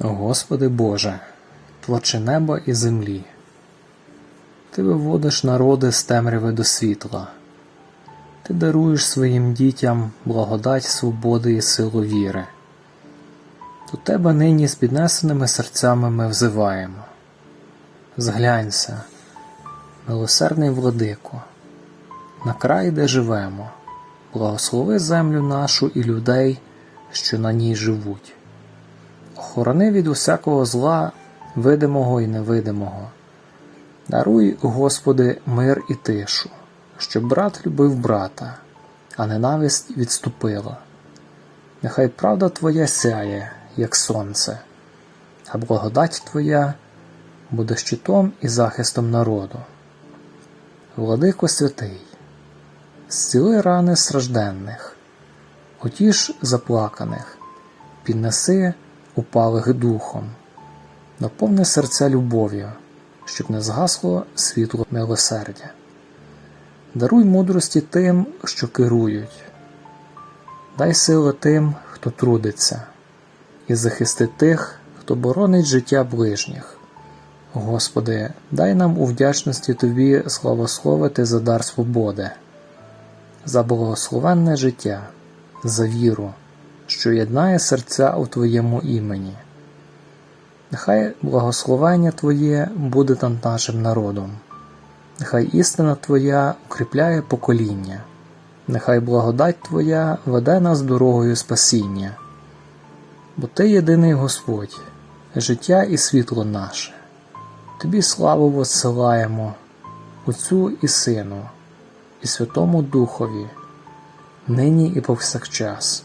Господи Боже, творче неба і землі, Ти виводиш народи з темряви до світла, Ти даруєш своїм дітям благодать свободи і силу віри. До Тебе нині з піднесеними серцями ми взиваємо. Зглянься, милосердний владико, на край, де живемо, благослови землю нашу і людей, що на ній живуть. Охорони від усякого зла, видимого і невидимого. Даруй, Господи, мир і тишу, щоб брат любив брата, а ненависть відступила. Нехай правда Твоя сяє, як сонце, а благодать Твоя буде щитом і захистом народу. Владико святий, зціли рани стражденних, утіш заплаканих, піднеси упалих духом, наповни серця любов'ю, щоб не згасло світло милосердя. Даруй мудрості тим, що керують, дай сили тим, хто трудиться, і захисти тих, хто боронить життя ближніх. Господи, дай нам у вдячності Тобі славословити за дар свободи, за благословенне життя, за віру, що єднає серця у Твоєму імені. Нехай благословення Твоє буде над нашим народом, нехай істина Твоя укріпляє покоління, нехай благодать Твоя веде нас дорогою спасіння, бо Ти єдиний Господь, життя і світло наше. Тобі славу воссилаємо, Отцю і Сину, і Святому Духові, нині і повсякчас,